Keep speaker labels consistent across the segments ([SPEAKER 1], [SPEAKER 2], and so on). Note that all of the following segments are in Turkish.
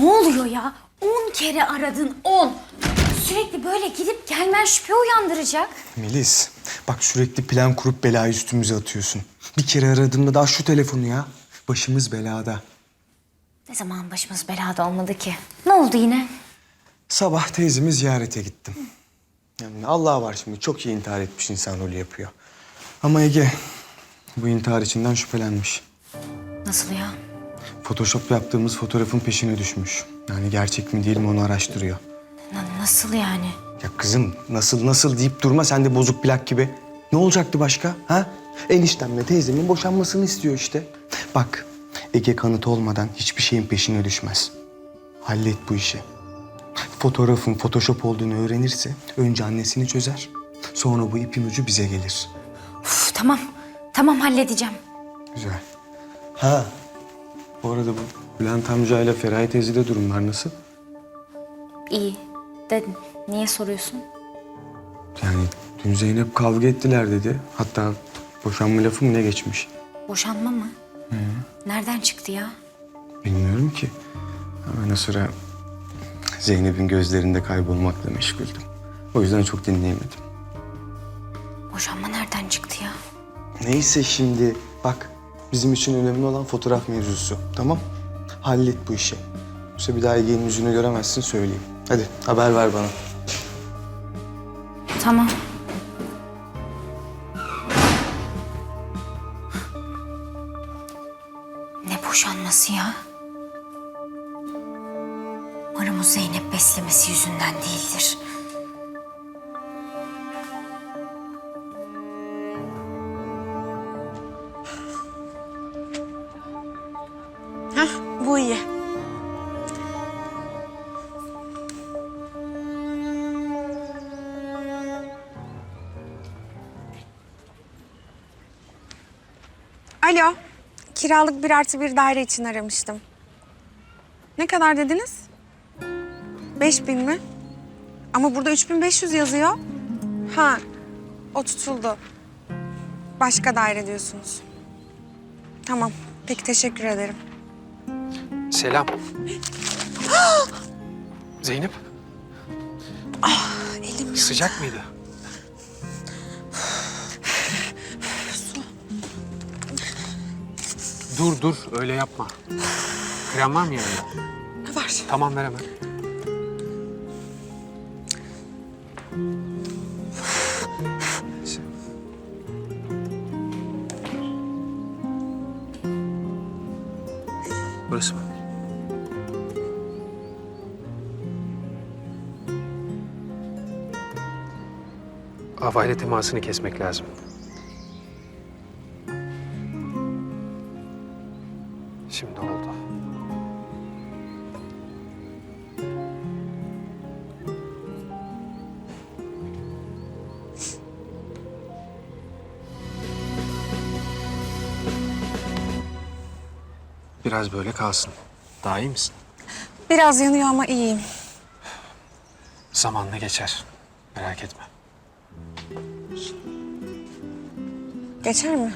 [SPEAKER 1] Ne oluyor ya? On kere aradın on. Sürekli böyle gidip gelmen şüphe uyandıracak.
[SPEAKER 2] Melis, bak sürekli plan kurup belayı üstümüze atıyorsun. Bir kere aradığımda daha şu telefonu ya. Başımız belada.
[SPEAKER 1] Ne zaman başımız belada olmadı ki? Ne oldu yine?
[SPEAKER 2] Sabah teyzemi ziyarete gittim. Yani Allah var şimdi çok iyi intihar etmiş insan rolü yapıyor. Ama Ege bu intihar içinden şüphelenmiş.
[SPEAKER 1] Nasıl ya?
[SPEAKER 2] Photoshop yaptığımız fotoğrafın peşine düşmüş. Yani gerçek mi değil mi onu araştırıyor.
[SPEAKER 1] Na- nasıl yani?
[SPEAKER 2] Ya kızım nasıl nasıl deyip durma sen de bozuk plak gibi. Ne olacaktı başka ha? Eniştemle teyzemin boşanmasını istiyor işte. Bak Ege kanıt olmadan hiçbir şeyin peşine düşmez. Hallet bu işi. Fotoğrafın photoshop olduğunu öğrenirse önce annesini çözer. Sonra bu ipin ucu bize gelir.
[SPEAKER 1] Uf, tamam. Tamam halledeceğim.
[SPEAKER 2] Güzel. Ha. Bu arada bu Bülent amcayla Feraye teyzede durumlar nasıl?
[SPEAKER 1] İyi. De niye soruyorsun?
[SPEAKER 2] Yani dün Zeynep kavga ettiler dedi. Hatta boşanma lafı mı ne geçmiş?
[SPEAKER 1] Boşanma mı? Nereden çıktı ya?
[SPEAKER 2] Bilmiyorum ki. Ama o sıra Zeynep'in gözlerinde kaybolmakla meşguldüm. O yüzden çok dinleyemedim.
[SPEAKER 1] Boşanma nereden çıktı ya?
[SPEAKER 2] Neyse şimdi bak bizim için önemli olan fotoğraf mevzusu. Tamam? Hallet bu işi. Yoksa bir daha Ege'nin yüzünü göremezsin söyleyeyim. Hadi haber ver bana.
[SPEAKER 1] Tamam. Ne boşanması ya? Umarım Zeynep beslemesi yüzünden değildir.
[SPEAKER 3] Bu iyi. Alo, kiralık bir artı bir daire için aramıştım. Ne kadar dediniz? 5000 mi? Ama burada 3500 yazıyor. Ha, o tutuldu. Başka daire diyorsunuz. Tamam, peki teşekkür ederim.
[SPEAKER 4] Selam. Zeynep.
[SPEAKER 3] Elim
[SPEAKER 4] Sıcak mıydı? Dur dur öyle yapma. Krem var mı yanında?
[SPEAKER 3] var.
[SPEAKER 4] Tamam ver hemen. Havayla temasını kesmek lazım. Şimdi oldu. Biraz böyle kalsın. Daha iyi misin?
[SPEAKER 3] Biraz yanıyor ama iyiyim.
[SPEAKER 4] Zamanla geçer. Merak etme.
[SPEAKER 3] Geçer mi?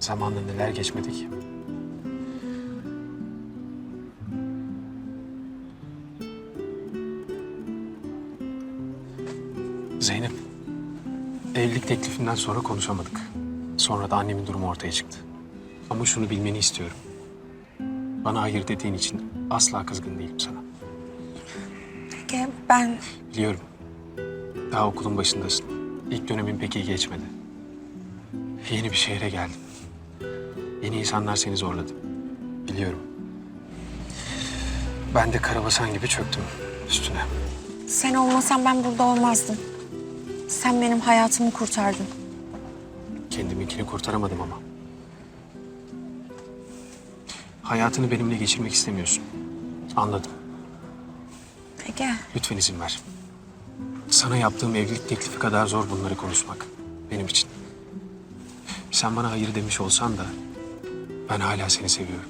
[SPEAKER 4] Zamanla neler geçmedi ki? Zeynep, evlilik teklifinden sonra konuşamadık. Sonra da annemin durumu ortaya çıktı. Ama şunu bilmeni istiyorum. Bana hayır dediğin için asla kızgın değilim sana.
[SPEAKER 3] Ege, ben
[SPEAKER 4] Biliyorum. Daha okulun başındasın. İlk dönemin pek iyi geçmedi. Yeni bir şehre geldin. Yeni insanlar seni zorladı. Biliyorum. Ben de karabasan gibi çöktüm üstüne.
[SPEAKER 3] sen olmasan ben burada olmazdım. Sen benim hayatımı kurtardın.
[SPEAKER 4] Kendiminkini kurtaramadım ama. Hayatını benimle geçirmek istemiyorsun. Anladım.
[SPEAKER 3] Ege,
[SPEAKER 4] Lütfen izin ver. Sana yaptığım evlilik teklifi kadar zor bunları konuşmak. Benim için. Sen bana hayır demiş olsan da ben hala seni seviyorum.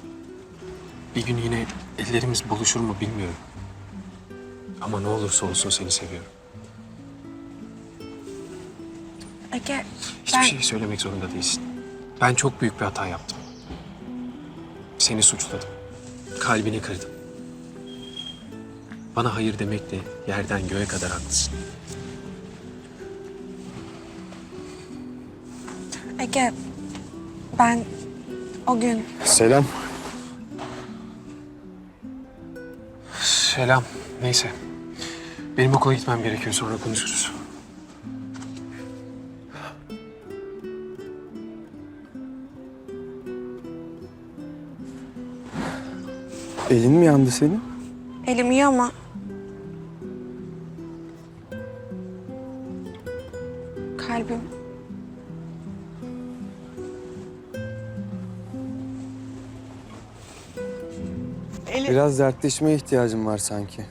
[SPEAKER 4] Bir gün yine ellerimiz buluşur mu bilmiyorum. Ama ne olursa olsun seni seviyorum.
[SPEAKER 3] Ege,
[SPEAKER 4] Hiçbir
[SPEAKER 3] ben...
[SPEAKER 4] şey söylemek zorunda değilsin. Ben çok büyük bir hata yaptım. Seni suçladım. Kalbini kırdım. Bana hayır demekle yerden göğe kadar haklısın.
[SPEAKER 3] Ege, ben o gün
[SPEAKER 2] Selam.
[SPEAKER 4] Selam. Neyse. Benim okula gitmem gerekiyor. Sonra konuşuruz.
[SPEAKER 2] Elin mi yandı senin?
[SPEAKER 3] elim iyi ama... Kalbim
[SPEAKER 2] Biraz dertleşmeye ihtiyacım var sanki.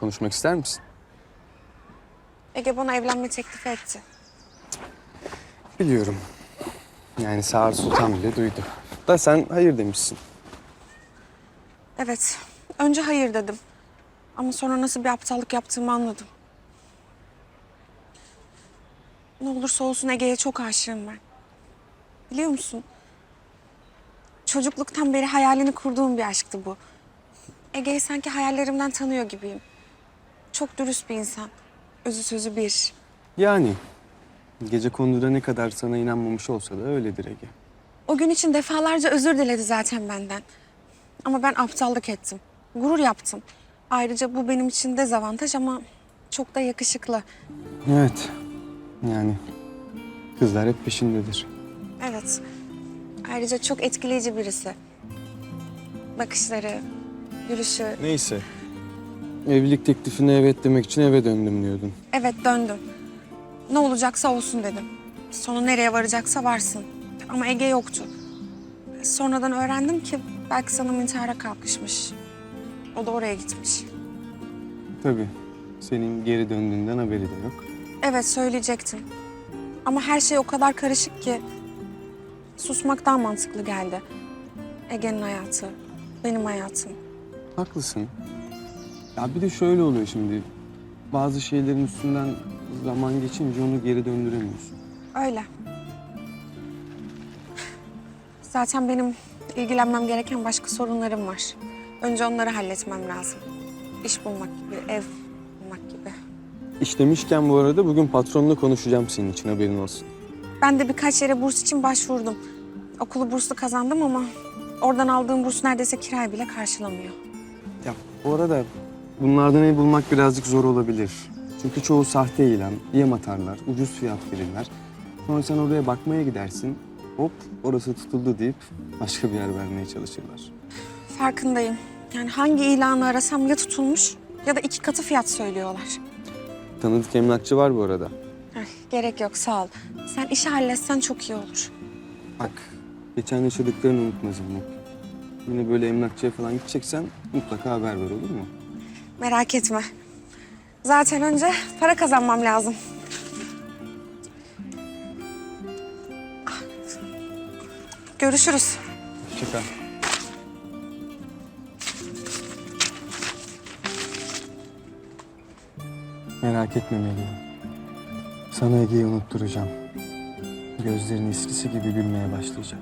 [SPEAKER 2] Konuşmak ister misin?
[SPEAKER 3] Ege bana evlenme teklifi etti.
[SPEAKER 2] Biliyorum. Yani Sağır Sultan bile duydu. Da sen hayır demişsin.
[SPEAKER 3] Evet, önce hayır dedim. Ama sonra nasıl bir aptallık yaptığımı anladım. Ne olursa olsun Ege'ye çok aşığım ben. Biliyor musun? Çocukluktan beri hayalini kurduğum bir aşktı bu. Ege'yi sanki hayallerimden tanıyor gibiyim. Çok dürüst bir insan. Özü sözü bir.
[SPEAKER 2] Yani gece konuda ne kadar sana inanmamış olsa da öyledir Ege.
[SPEAKER 3] O gün için defalarca özür diledi zaten benden. Ama ben aptallık ettim. Gurur yaptım. Ayrıca bu benim için dezavantaj ama çok da yakışıklı.
[SPEAKER 2] Evet. Yani kızlar hep peşindedir.
[SPEAKER 3] Evet. Ayrıca çok etkileyici birisi. Bakışları, gülüşü.
[SPEAKER 2] Neyse. Evlilik teklifine evet demek için eve döndüm diyordun.
[SPEAKER 3] Evet döndüm. Ne olacaksa olsun dedim. Sonu nereye varacaksa varsın. Ama Ege yoktu. Sonradan öğrendim ki belki sanım intihara kalkışmış. O da oraya gitmiş.
[SPEAKER 2] Tabii. Senin geri döndüğünden haberi de yok.
[SPEAKER 3] Evet söyleyecektim. Ama her şey o kadar karışık ki susmak daha mantıklı geldi. Ege'nin hayatı, benim hayatım.
[SPEAKER 2] Haklısın. Ya bir de şöyle oluyor şimdi. Bazı şeylerin üstünden zaman geçince onu geri döndüremiyorsun.
[SPEAKER 3] Öyle. Zaten benim ilgilenmem gereken başka sorunlarım var. Önce onları halletmem lazım. İş bulmak gibi, ev.
[SPEAKER 2] İş demişken bu arada bugün patronla konuşacağım senin için haberin olsun.
[SPEAKER 3] Ben de birkaç yere burs için başvurdum. Okulu burslu kazandım ama oradan aldığım burs neredeyse kirayı bile karşılamıyor.
[SPEAKER 2] Ya bu arada bunlardan ev bulmak birazcık zor olabilir. Çünkü çoğu sahte ilan, yem atarlar, ucuz fiyat verirler. Sonra sen oraya bakmaya gidersin. Hop orası tutuldu deyip başka bir yer vermeye çalışırlar.
[SPEAKER 3] Farkındayım. Yani hangi ilanı arasam ya tutulmuş ya da iki katı fiyat söylüyorlar.
[SPEAKER 2] Tanıdık emlakçı var bu arada.
[SPEAKER 3] Ay, gerek yok sağ ol. Sen işi halletsen çok iyi olur.
[SPEAKER 2] Bak geçen yaşadıklarını unutma Zeynep. Yine böyle emlakçıya falan gideceksen mutlaka haber ver olur mu?
[SPEAKER 3] Merak etme. Zaten önce para kazanmam lazım. Ah. Görüşürüz.
[SPEAKER 2] Hoşçakal. Merak etme Melih'im. Sana Ege'yi unutturacağım. Gözlerin eskisi gibi gülmeye başlayacak.